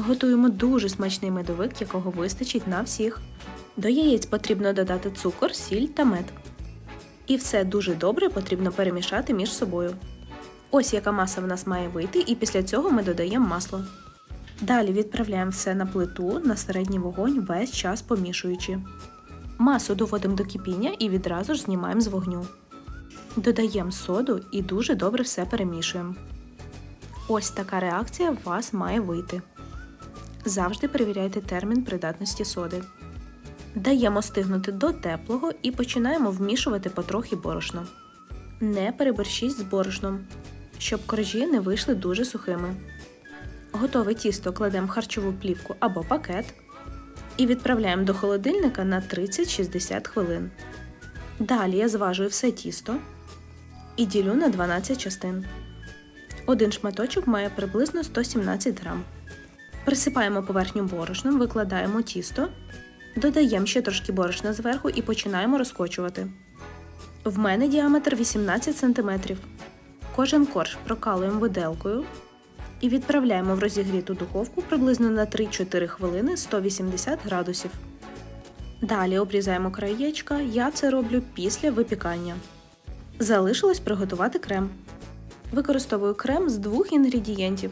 Готуємо дуже смачний медовик, якого вистачить на всіх. До яєць потрібно додати цукор, сіль та мед. І все дуже добре потрібно перемішати між собою. Ось яка маса в нас має вийти, і після цього ми додаємо масло. Далі відправляємо все на плиту на середній вогонь весь час помішуючи. Масу доводимо до кипіння і відразу ж знімаємо з вогню. Додаємо соду і дуже добре все перемішуємо. Ось така реакція у вас має вийти. Завжди перевіряйте термін придатності соди. Даємо стигнути до теплого і починаємо вмішувати потрохи борошно. Не переборщіть з борошном, щоб коржі не вийшли дуже сухими. Готове тісто кладемо в харчову плівку або пакет і відправляємо до холодильника на 30-60 хвилин. Далі я зважую все тісто і ділю на 12 частин. Один шматочок має приблизно 117 грам. Присипаємо поверхню борошном, викладаємо тісто, додаємо ще трошки борошна зверху і починаємо розкочувати. В мене діаметр 18 см. Кожен корж прокалуємо виделкою і відправляємо в розігріту духовку приблизно на 3-4 хвилини 180 градусів. Далі обрізаємо краєчка, я це роблю після випікання. Залишилось приготувати крем. Використовую крем з двох інгредієнтів: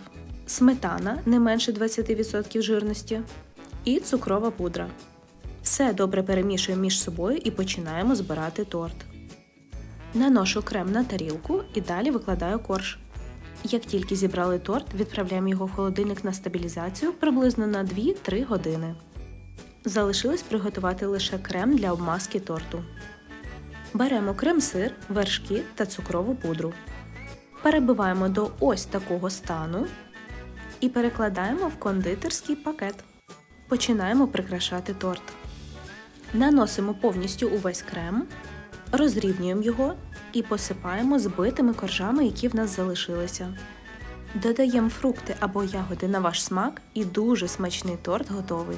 сметана не менше 20% жирності і цукрова пудра. Все добре перемішуємо між собою і починаємо збирати торт. Наношу крем на тарілку і далі викладаю корж. Як тільки зібрали торт, відправляємо його в холодильник на стабілізацію приблизно на 2-3 години. Залишилось приготувати лише крем для обмазки торту. Беремо крем-сир, вершки та цукрову пудру. Перебиваємо до ось такого стану і перекладаємо в кондитерський пакет. Починаємо прикрашати торт. Наносимо повністю увесь крем, розрівнюємо його і посипаємо збитими коржами, які в нас залишилися. Додаємо фрукти або ягоди на ваш смак і дуже смачний торт готовий.